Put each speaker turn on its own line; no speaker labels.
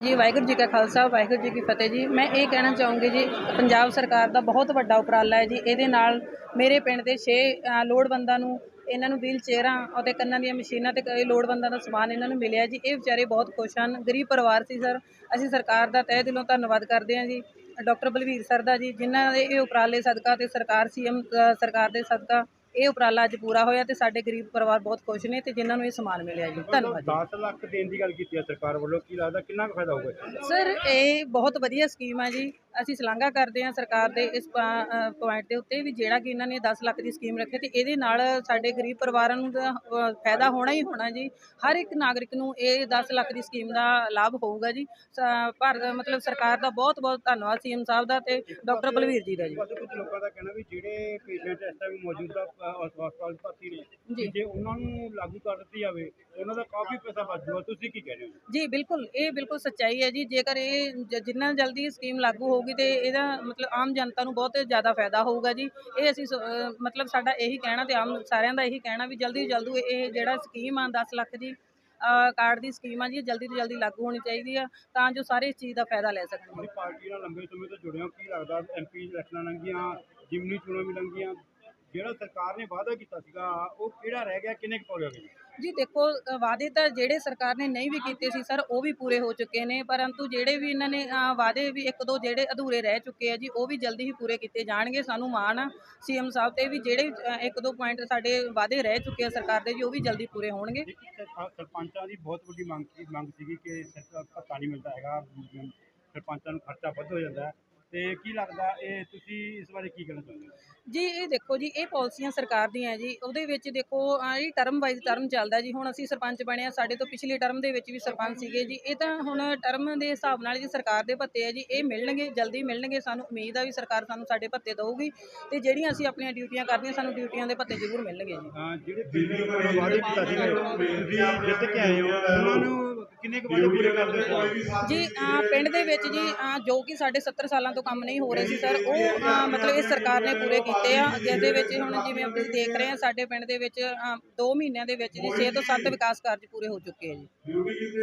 ਜੀ, ਵਾਹਿਗੁਰੂ ਜੀ ਕਾ ਖਾਲਸਾ, ਵਾਹਿਗੁਰੂ ਜੀ ਕੀ ਫਤਿਹ ਜੀ। ਮੈਂ ਇਹ ਕਹਿਣਾ ਚਾਹੂੰਗੀ ਜੀ, ਪੰਜਾਬ ਸਰਕਾਰ ਦਾ ਬਹੁਤ ਵੱਡਾ ਉਪਰਾਲਾ ਹੈ ਜੀ। ਇਹਦੇ ਨਾਲ ਮੇਰੇ ਪਿੰਡ ਦੇ 6 ਲੋੜਵੰਦਾਂ ਨੂੰ, ਇਹਨਾਂ ਨੂੰ ਵੀਲ ਚੇਅਰਾਂ ਅਤੇ ਕੰਨਾਂ ਦੀਆਂ ਮਸ਼ੀਨਾਂ ਤੇ ਕਈ ਲੋੜਵੰਦਾਂ ਦਾ ਸਮਾਨ ਇਹਨਾਂ ਨੂੰ ਮਿਲਿਆ ਜੀ। ਇਹ ਵਿਚਾਰੇ ਬਹੁਤ ਖੁਸ਼ ਹਨ। ਗਰੀਬ ਪਰਿਵਾਰ ਸੀ, ਸਰ। ਅਸੀਂ ਸਰਕਾਰ ਦਾ ਤਹਿ ਦਿਲੋਂ ਧੰਨਵਾਦ ਕਰਦੇ ਹਾਂ ਜੀ। ਡਾਕਟਰ ਬਲਵੀਰ ਸਰ ਦਾ ਜੀ, ਜਿਨ੍ਹਾਂ ਦੇ ਇਹ ਉਪਰਾਲੇ ਸਦਕਾ ਤੇ ਸਰਕਾਰ ਸੀਐਮ ਸਰਕਾਰ ਦੇ ਸਦਕਾ ਇਹ ਉਪਰਾਲਾ ਅੱਜ ਪੂਰਾ ਹੋਇਆ ਤੇ ਸਾਡੇ ਗਰੀਬ ਪਰਿਵਾਰ ਬਹੁਤ ਖੁਸ਼ ਨੇ ਤੇ ਜਿਨ੍ਹਾਂ ਨੂੰ ਇਹ ਸਮਾਨ ਮਿਲਿਆ ਜੀ। ਧੰਨਵਾਦ ਜੀ।
10 ਲੱਖ ਦੇਣ ਦੀ ਗੱਲ ਕੀਤੀ ਹੈ ਸਰਕਾਰ ਵੱਲੋਂ ਕੀ ਲੱਗਦਾ ਕਿੰਨਾ ਕੁ ਫਾਇਦਾ ਹੋਊਗਾ?
ਸਰ ਇਹ ਬਹੁਤ ਵਧੀਆ ਸਕੀਮ ਹੈ ਜੀ। ਅਸੀਂ ਸ਼ਲਾਘਾ ਕਰਦੇ ਹਾਂ ਸਰਕਾਰ ਦੇ ਇਸ ਪੁਆਇੰਟ ਦੇ ਉੱਤੇ ਵੀ ਜਿਹੜਾ ਕਿ ਇਹਨਾਂ ਨੇ 10 ਲੱਖ ਦੀ ਸਕੀਮ ਰੱਖੀ ਤੇ ਇਹਦੇ ਨਾਲ ਸਾਡੇ ਗਰੀਬ ਪਰਿਵਾਰਾਂ ਨੂੰ ਫਾਇਦਾ ਹੋਣਾ ਹੀ ਹੋਣਾ ਜੀ। ਹਰ ਇੱਕ ਨਾਗਰਿਕ ਨੂੰ ਇਹ 10 ਲੱਖ ਦੀ ਸਕੀਮ ਦਾ ਲਾਭ ਹੋਊਗਾ ਜੀ। ਭਾਰਤ ਮਤਲਬ ਸਰਕਾਰ ਦਾ ਬਹੁਤ ਬਹੁਤ ਧੰਨਵਾਦ ਸੀਐਮ ਸਾਹਿਬ ਦਾ ਤੇ ਡਾਕਟਰ ਬਲਵੀਰ ਜੀ ਦਾ ਜੀ।
ਕੁਝ ਲੋਕਾਂ ਦਾ ਕਹਿਣਾ ਵੀ ਜਿਹੜੇ ਪੇਸ਼ੈਂਟ ਇਸ ਟਾਈਮ ਮੌਜੂਦਾ ਹਸਪਤਾਲ ਭਰਤੀ ਨੇ
ਜੀ।
ਉਹਨਾਂ ਨੂੰ ਲਾਗੂ ਕਰ ਦਿੱਤੀ ਜਾਵੇ ਉਹਨਾਂ ਦਾ ਕਾਫੀ ਪੈਸਾ ਬਚ ਜਾਊਗਾ ਤੁਸੀਂ ਕੀ ਕਹਿ ਰਹੇ ਹੋ?
ਜੀ ਬਿਲਕੁਲ। ਇਹ ਬਿਲਕੁਲ ਸੱਚਾਈ ਹੈ ਜੀ। ਜੇਕਰ ਇਹ ਜਿੰਨਾ ਜਲਦੀ ਸਕੀਮ ਲਾਗੂ ਹੋਊਗੀ ਤੇ ਇਹਦਾ ਮਤਲਬ ਆਮ ਜਨਤਾ ਨੂੰ ਬਹੁਤ ਜ਼ਿਆਦਾ ਫਾਇਦਾ ਹੋਊਗਾ ਜੀ। ਇਹ ਅਸੀਂ ਮਤਲਬ ਸਾਡਾ ਇਹੀ ਕਹਿਣਾ ਤੇ ਆਮ ਸਾਰਿਆਂ ਦਾ ਇਹੀ ਕਹਿਣਾ ਵੀ ਜਲਦੀ ਤੋਂ ਜਲਦੀ ਇਹ ਜਿਹੜਾ ਸਕੀਮ ਆ 10 ਲੱਖ ਦੀ ਕਾਰਡ ਦੀ ਸਕੀਮ ਆ ਜੀ ਜਲਦੀ ਤੋਂ ਜਲਦੀ ਲਾਗੂ ਹੋਣੀ ਚਾਹੀਦੀ ਆ ਤਾਂ ਜੋ ਸਾਰੇ ਇਸ ਚੀਜ਼ ਦਾ ਫਾਇਦਾ ਲੈ ਸਕਣ।
ਤੁਸੀਂ ਪਾਰਟੀ ਨਾਲ ਲੰਬੇ ਸਮੇਂ ਤੋਂ ਜੁੜੇ ਕੀ ਲੱਗਦਾ ਐਮਪੀ ਇਲੈਕਸ਼ਨਾਂ ਲੰਘੀਆਂ, ਜਿਮਨੀ ਚੋਣਾਂ ਵੀ ਲੰਘੀਆਂ? ਜਿਹੜਾ ਸਰਕਾਰ ਨੇ ਵਾਅਦਾ ਕੀਤਾ ਸੀਗਾ ਉਹ ਕਿਹੜਾ ਰਹਿ ਗਿਆ ਕਿੰਨੇ ਕੁ ਪੂਰੇ ਹੋ ਗਏ
ਜੀ ਦੇਖੋ ਵਾਅਦੇ ਤਾਂ ਜਿਹੜੇ ਸਰਕਾਰ ਨੇ ਨਹੀਂ ਵੀ ਕੀਤੇ ਸੀ ਸਰ ਉਹ ਵੀ ਪੂਰੇ ਹੋ ਚੁੱਕੇ ਨੇ ਪਰੰਤੂ ਜਿਹੜੇ ਵੀ ਇਹਨਾਂ ਨੇ ਵਾਅਦੇ ਵੀ ਇੱਕ ਦੋ ਜਿਹੜੇ ਅਧੂਰੇ ਰਹਿ ਚੁੱਕੇ ਆ ਜੀ ਉਹ ਵੀ ਜਲਦੀ ਹੀ ਪੂਰੇ ਕੀਤੇ ਜਾਣਗੇ। ਸਾਨੂੰ ਮਾਣ ਆ ਸੀਐਮ ਸਾਹਿਬ ਤੇ ਵੀ ਜਿਹੜੇ ਇੱਕ ਦੋ ਪੁਆਇੰਟ ਸਾਡੇ ਵਾਅਦੇ ਰਹਿ ਚੁੱਕੇ ਆ ਸਰਕਾਰ ਦੇ ਜੀ ਉਹ ਵੀ ਜਲਦੀ ਪੂਰੇ ਹੋਣਗੇ।
ਸਰਪੰਚਾਂ ਦੀ ਬਹੁਤ ਵੱਡੀ ਮੰਗ ਸੀ ਮੰਗ ਸੀਗੀ ਕਿ ਸਰਕਾਰ ਭੱਤਾ ਨਹੀਂ ਮਿਲਦਾ ਹੈਗਾ ਸਰਪੰਚਾਂ ਨੂੰ ਖਰਚਾ ਵੱਧ ਹੋ ਜਾਂਦਾ ਤੇ ਕੀ ਲੱਗਦਾ ਇਹ ਤੁਸੀਂ ਇਸ ਬਾਰੇ ਕੀ ਕਹਿਣਾ ਚਾਹੁੰਦੇ ਹੋ?
ਜੀ ਇਹ ਦੇਖੋ ਜੀ ਇਹ ਪਾਲਿਸੀਆਂ ਸਰਕਾਰ ਦੀਆਂ ਹੈ ਜੀ। ਉਹਦੇ ਵਿੱਚ ਦੇਖੋ ਅਹ ਇਹ ਟਰਮ ਵਾਈਜ਼ ਟਰਮ ਚੱਲਦਾ ਜੀ ਹੁਣ ਅਸੀਂ ਸਰਪੰਚ ਬਣੇ ਆ ਸਾਡੇ ਤੋਂ ਪਿਛਲੀ ਟਰਮ ਦੇ ਵਿੱਚ ਵੀ ਸਰਪੰਚ ਸੀਗੇ ਜੀ। ਇਹ ਤਾਂ ਹੁਣ ਟਰਮ ਦੇ ਹਿਸਾਬ ਨਾਲ ਜੀ ਸਰਕਾਰ ਦੇ ਭੱਤੇ ਆ ਜੀ ਇਹ ਮਿਲਣਗੇ ਜਲਦੀ ਮਿਲਣਗੇ। ਸਾਨੂੰ ਉਮੀਦ ਆ ਵੀ ਸਰਕਾਰ ਸਾਨੂੰ ਸਾਡੇ ਭੱਤੇ ਦਊਗੀ ਤੇ ਜਿਹੜੀਆਂ ਅਸੀਂ ਆਪਣੀਆਂ ਡਿਊਟੀਆਂ ਕਰਦੀਆਂ ਸਾਨੂੰ ਡਿਊਟੀਆਂ ਦੇ ਭੱਤੇ ਜ਼ਰੂਰ ਮਿਲਣਗੇ ਜੀ।
ਹਾਂ ਜਿਹੜੇ ਕੀਤਾ ਸੀਗਾ ਤੁਸੀਂ ਜਿੱਤ ਕੇ ਆਏ ਹੋ ਉਹਨਾਂ ਨੂੰ ਕਿੰਨੇ ਕੁ ਵਾਅਦੇ ਪੂਰੇ ਕਰਦੇ ਹੋ
ਜੀ, ਅਹ, ਪਿੰਡ ਦੇ ਵਿੱਚ ਜੀ, ਅਹ, ਜੋ ਕਿ ਸਾਡੇ 70 ਸਾਲਾਂ ਤੋਂ ਕੰਮ ਨਹੀਂ ਹੋ ਰਹੇ ਸੀ, ਸਰ, ਉਹ, ਅਹ, ਮਤਲਬ ਇਸ ਸਰਕਾਰ ਨੇ ਪੂਰੇ ਕੀਤੇ ਆ ਜਿਸ ਦੇ ਵਿੱਚ ਹੁਣ ਜਿਵੇਂ ਆਪਾਂ ਦੇਖ ਰਹੇ ਹਾਂ, ਸਾਡੇ ਪਿੰਡ ਦੇ ਵਿੱਚ 2 ਮਹੀਨਿਆਂ ਦੇ ਵਿੱਚ ਜੀ 6 ਤੋਂ 7 ਵਿਕਾਸ ਕਾਰਜ ਪੂਰੇ ਹੋ ਚੁੱਕੇ ਆ ਜੀ।